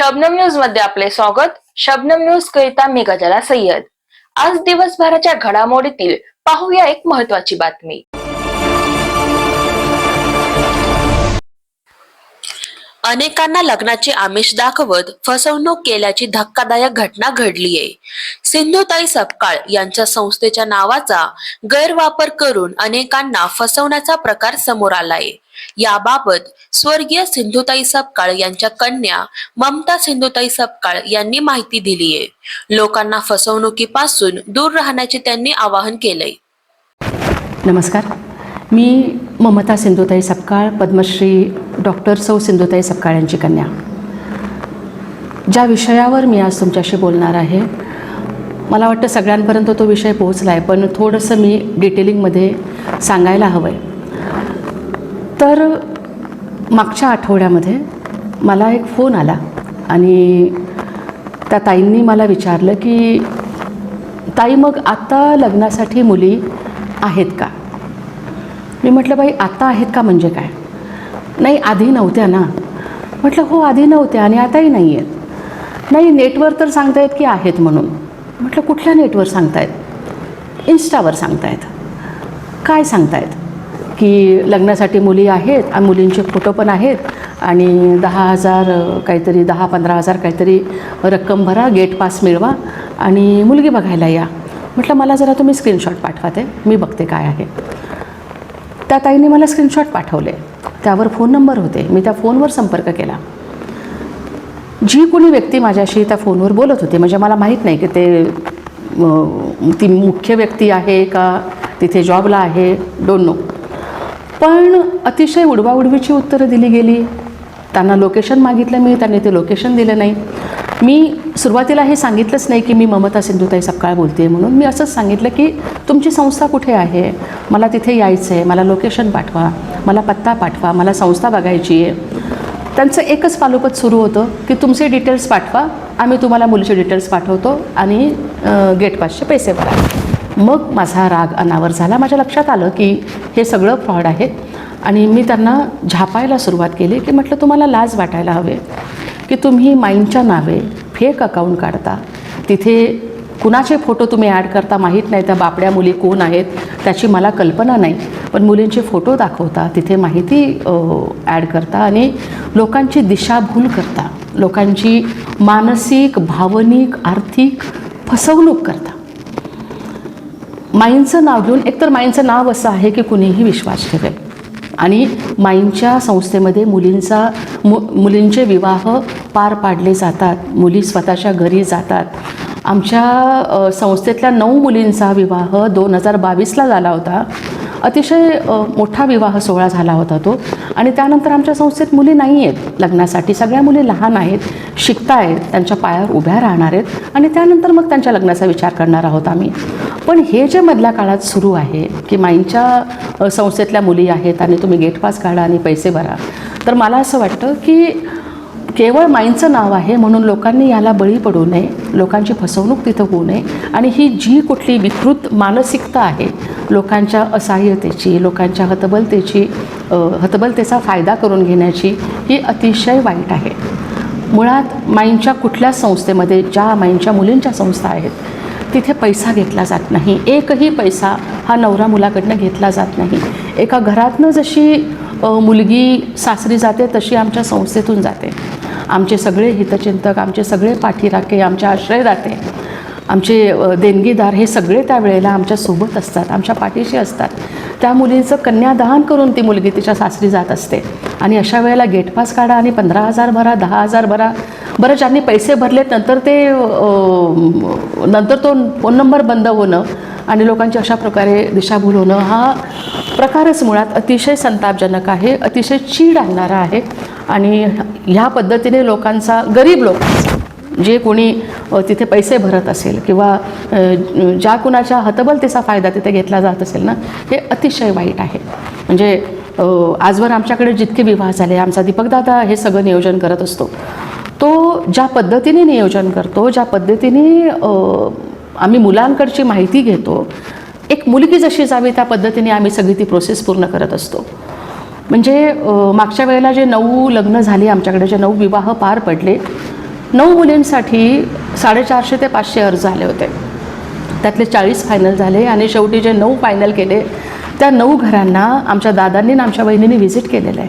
शबनम न्यूजमध्ये आपले स्वागत. शबनम न्यूज करिता मी गजाला सय्यद. आज दिवसभराच्या घडामोडीतील पाहूया एक महत्वाची बातमी. अनेकांना लग्नाचे आमिष दाखवत फसवणूक केल्याची धक्कादायक घटना घडलीये. सिंधुताई सपकाळ यांच्या संस्थेच्या नावाचा गैरवापर करून अनेकांना फसवण्याचा प्रकार समोर आलाय. याबाबत स्वर्गीय सिंधुताई सपकाळ यांच्या कन्या ममता सिंधुताई सपकाळ यांनी माहिती दिलीये. लोकांना फसवणुकीपासून दूर राहण्याचे त्यांनी आवाहन केलंय. नमस्कार. मी ममता सिंधुताई सपकाळ पद्मश्री डॉक्टर सौ सिंधुताई सपकाळ यांची कन्या. ज्या विषयावर मी आज तुमच्याशी बोलणार आहे मला वाटतं सगळ्यांपर्यंत तो विषय पोहोचला आहे पण थोडंसं मी डिटेलिंगमध्ये सांगायला हवं आहे तर मागच्या आठवड्यामध्ये मला एक फोन आला आणि त्या ताईंनी मला विचारलं की ताई मग आत्ता लग्नासाठी मुली आहेत का? मी म्हटलं बाई आत्ता आहेत का म्हणजे काय? नाही आधी नव्हत्या ना. म्हटलं हो आधी नव्हत्या आणि आताही नाही आहेत. नाही नेटवर तर सांगतायत की आहेत म्हणून. म्हटलं कुठल्या नेटवर सांगतायत? इन्स्टावर सांगतायत. काय सांगतायत? की लग्नासाठी मुली आहेत आणि मुलींचे फोटो पण आहेत आणि दहा हजार काहीतरी दहा पंधरा हजार काहीतरी रक्कम भरा गेट पास मिळवा आणि मुलगी बघायला या. म्हटलं मला जरा तुम्ही स्क्रीनशॉट पाठवा ते मी बघते काय आहे. त्या ताईने मला स्क्रीनशॉट पाठवले. त्यावर फोन नंबर होते. मी त्या फोनवर संपर्क केला. जी कोणी व्यक्ती माझ्याशी त्या फोनवर बोलत होती म्हणजे मला माहीत नाही की ते ती मुख्य व्यक्ती आहे का तिथे जॉबला आहे डोंट नो पण अतिशय उडवाउडवीची उत्तरं दिली गेली. त्यांना लोकेशन मागितलं मी त्यांनी ते लोकेशन दिलं नाही. मी सुरुवातीला हे सांगितलंच नाही की मी ममता सिंधुताई सपकाळ बोलते म्हणून. मी असंच सांगितलं की तुमची संस्था कुठे आहे? मला तिथे यायचं आहे मला लोकेशन पाठवा. मला पत्ता पाठवा. मला संस्था बघायची आहे. त्यांचं एकच पालोपत सुरू होतं की तुमचे डिटेल्स पाठवा. आम्ही तुम्हाला मुलीचे डिटेल्स पाठवतो आणि गेटपासचे गेट पासचे पैसे भरा. मग माझा राग अनावर झाला. माझ्या लक्षात आलं की हे सगळं फ्रॉड आहे. आणि मी त्यांना झापायला सुरुवात केली की म्हटलं तुम्हाला लाज वाटायला हवे. की तुम्ही माईंच्या नावे फेक अकाउंट काढता. तिथे कुणाचे फोटो तुम्ही ॲड करता माहीत नाही त्या बापड्या मुली कोण आहेत त्याची मला कल्पना नाही. पण मुलींचे फोटो दाखवता तिथे माहिती ॲड करता आणि लोकांची दिशाभूल करता. लोकांची मानसिक भावनिक आर्थिक फसवणूक करता. माईंचं नाव घेऊन एकतर माईंचं नाव असं आहे की कुणीही विश्वास ठेवेल. आणि माईंच्या संस्थेमध्ये मुलींचा मु मुलींचे विवाह पार पाडले जातात. मुली स्वतःच्या घरी जातात. आमच्या संस्थेतल्या नऊ मुलींचा विवाह दोन हजार बावीसला झाला होता. अतिशय मोठा विवाह सोहळा झाला होता तो. आणि त्यानंतर आमच्या संस्थेत मुली नाही आहेत. लग्नासाठी सगळ्या मुली लहान आहेत शिकतायत त्यांच्या पायावर उभ्या राहणार आहेत आणि त्यानंतर मग त्यांच्या लग्नाचा विचार करणार आहोत आम्ही. पण हे जे मधल्या काळात सुरू आहे की माईंच्या संस्थेतल्या मुली आहेत आणि तुम्ही गेट पास काढा आणि पैसे भरा तर मला असं वाटतं की केवळ माईंचं नाव आहे म्हणून लोकांनी याला बळी पडू नये लोकांची फसवणूक तिथं होऊ नये आणि ही जी कुठली विकृत मानसिकता आहे लोकांच्या असहाय्यतेची लोकांच्या हतबलतेची हतबलतेचा फायदा करून घेण्याची ही अतिशय वाईट आहे. मुळात माईंच्या कुठल्याच संस्थेमध्ये ज्या माईंच्या मुलींच्या संस्था आहेत तिथे पैसा घेतला जात नाही. एकही पैसा हा नवरा मुलाकडनं घेतला जात नाही. एका घरातनं जशी मुलगी सासरी जाते तशी आमच्या संस्थेतून जाते. आमचे सगळे हितचिंतक आमचे सगळे पाठीराखे आमचे आश्रयदाते आमचे देणगीदार हे सगळे त्यावेळेला आमच्यासोबत असतात आमच्या पाठीशी असतात. त्या मुलीचं कन्यादान करून ती मुलगी तिच्या सासरी जात असते. आणि अशा वेळेला गेटपास काढा आणि पंधरा हजार भरा दहा हजार भरा. बरं ज्यांनी पैसे भरले नंतर ते नंतर तो फोन नंबर बंद होणं आणि लोकांची अशा प्रकारे दिशाभूल होणं हा प्रकारच मुळात अतिशय संतापजनक आहे अतिशय चीड आणणारा आहे. आणि ह्या पद्धतीने लोकांचा गरीब लोकांचा जे कोणी तिथे पैसे भरत असेल किंवा ज्या कुणाच्या हतबलतेचा फायदा तिथे घेतला जात असेल ना हे अतिशय वाईट आहे. म्हणजे आजवर आमच्याकडे जितके विवाह झाले आमचा दीपकदादा हे सगळं नियोजन करत असतो. तो ज्या पद्धतीने नियोजन करतो ज्या पद्धतीने आम्ही मुलांकडची माहिती घेतो एक मुलगी जशी जावी त्या पद्धतीने आम्ही सगळी ती प्रोसेस पूर्ण करत असतो. म्हणजे मागच्या वेळेला जे नऊ लग्न झाली आमच्याकडे जे नऊ विवाह पार पडले नऊ मुलींसाठी साडेचारशे ते पाचशे अर्ज आले होते. त्यातले चाळीस फायनल झाले आणि शेवटी जे नऊ फायनल केले त्या नऊ घरांना आमच्या दादांनी आणि आमच्या बहिणींनी व्हिजिट केलेलं आहे.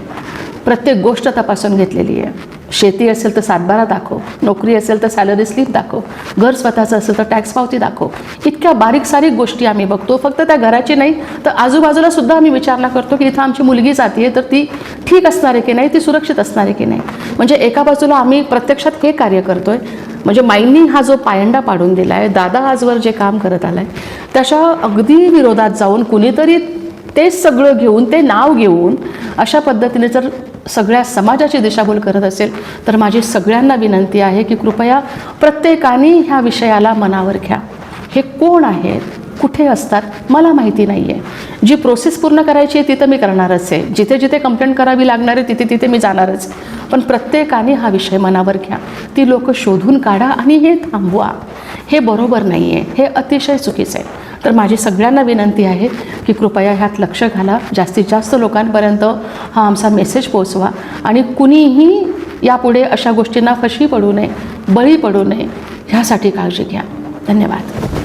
प्रत्येक गोष्ट तपासून घेतलेली आहे. शेती असेल तर सातबारा दाखव. नोकरी असेल तर सॅलरी स्लिप दाखव. घर स्वतःचं असेल तर टॅक्स पावती दाखव. इतक्या बारीक सारीक गोष्टी आम्ही बघतो. फक्त त्या घराची नाही तर आजूबाजूला सुद्धा आम्ही विचारणा करतो की इथं आमची मुलगी जाते तर ती ठीक असणार आहे की नाही? ती सुरक्षित असणार आहे की नाही? म्हणजे एका बाजूला आम्ही प्रत्यक्षात हे कार्य करतोय. म्हणजे माईंनी हा जो पायंडा पाडून दिला आहे दादा आजवर जे काम करत आलं आहे त्याच्या अगदी विरोधात जाऊन कुणीतरी ते सगळं घेऊन ते नाव घेऊन अशा पद्धतीने जर सगळ्या समाजाची दिशाभूल करत असेल तर माझी सगळ्यांना विनंती आहे की कृपया प्रत्येकाने ह्या विषयाला मनावर घ्या. हे कोण आहेत? कुठे असतात? मला माहिती नाही आहे जी प्रोसेस पूर्ण करायची आहे तिथं मी करणारच आहे. जिथे जिथे कंप्लेंट करावी लागणार आहे तिथे तिथे मी जाणारच. पण प्रत्येकाने हा विषय मनावर घ्या. ती लोकं शोधून काढा आणि हे थांबवा. हे बरोबर नाही आहे हे अतिशय चुकीचं आहे. तर माझी सगळ्यांना विनंती आहे की कृपया ह्यात लक्ष घाला. जास्तीत जास्त लोकांपर्यंत हा आमचा मेसेज पोचवा आणि कुणीही यापुढे अशा गोष्टींना फशी पडू नये बळी पडू नये ह्यासाठी काळजी घ्या. धन्यवाद.